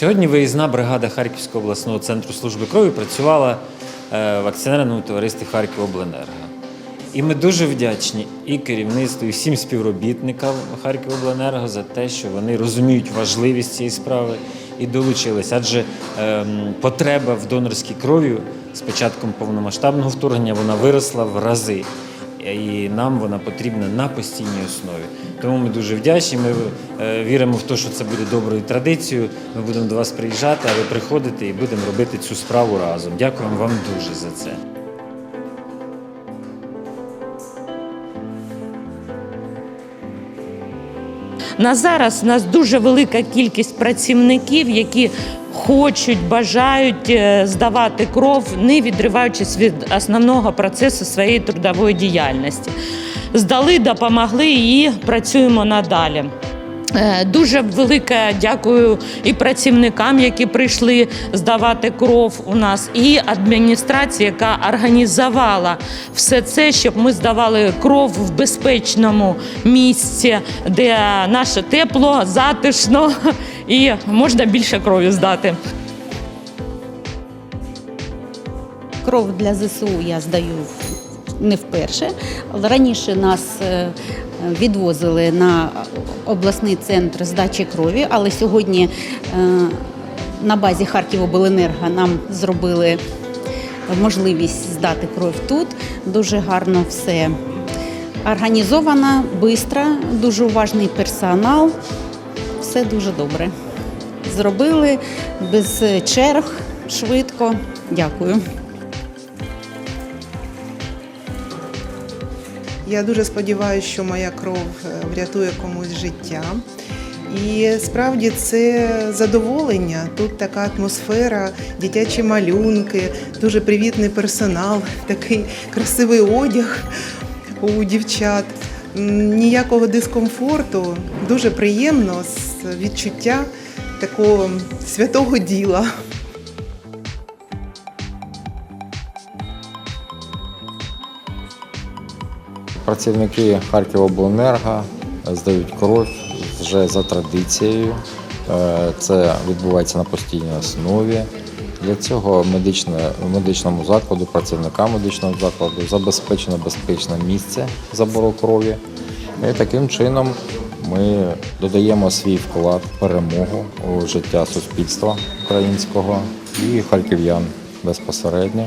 Сьогодні виїзна бригада Харківського обласного центру служби крові працювала е, в акціонерному товаристві Харківобленерго. І ми дуже вдячні і керівництву, і всім співробітникам Харківобленерго за те, що вони розуміють важливість цієї справи і долучились. Адже ем, потреба в донорській крові з початком повномасштабного вторгнення вона виросла в рази. І нам вона потрібна на постійній основі. Тому ми дуже вдячні. Ми е, віримо в те, що це буде доброю традицією. Ми будемо до вас приїжджати, а ви приходите і будемо робити цю справу разом. Дякуємо вам дуже за це. На зараз у нас дуже велика кількість працівників, які хочуть, бажають е, здавати кров, не відриваючись від основного процесу своєї трудової діяльності. Здали, допомогли і працюємо надалі. Е, Дуже велике дякую і працівникам, які прийшли здавати кров у нас, і адміністрації, яка організувала все це, щоб ми здавали кров в безпечному місці, де наше тепло, затишно і можна більше крові здати. Кров для ЗСУ я здаю не вперше. Раніше нас е, відвозили на обласний центр здачі крові, але сьогодні е, на базі Харківобленерго нам зробили можливість здати кров тут. Дуже гарно все організовано, швидко, дуже уважний персонал. Все дуже добре. Зробили без черг, швидко. Дякую. Я дуже сподіваюся, що моя кров е, врятує комусь життя. І справді це задоволення. Тут така атмосфера, дитячі малюнки, дуже привітний персонал, такий красивий одяг у дівчат. Ніякого дискомфорту, дуже приємно з відчуття такого святого діла. Працівники Харківобленерго здають кров вже за традицією. Е, Це відбувається на постійній основі. Для цього медичне, медичному закладу, працівникам медичного закладу забезпечено безпечне місце забору крові. І таким чином ми додаємо свій вклад перемогу у життя суспільства українського і харків'ян безпосередньо.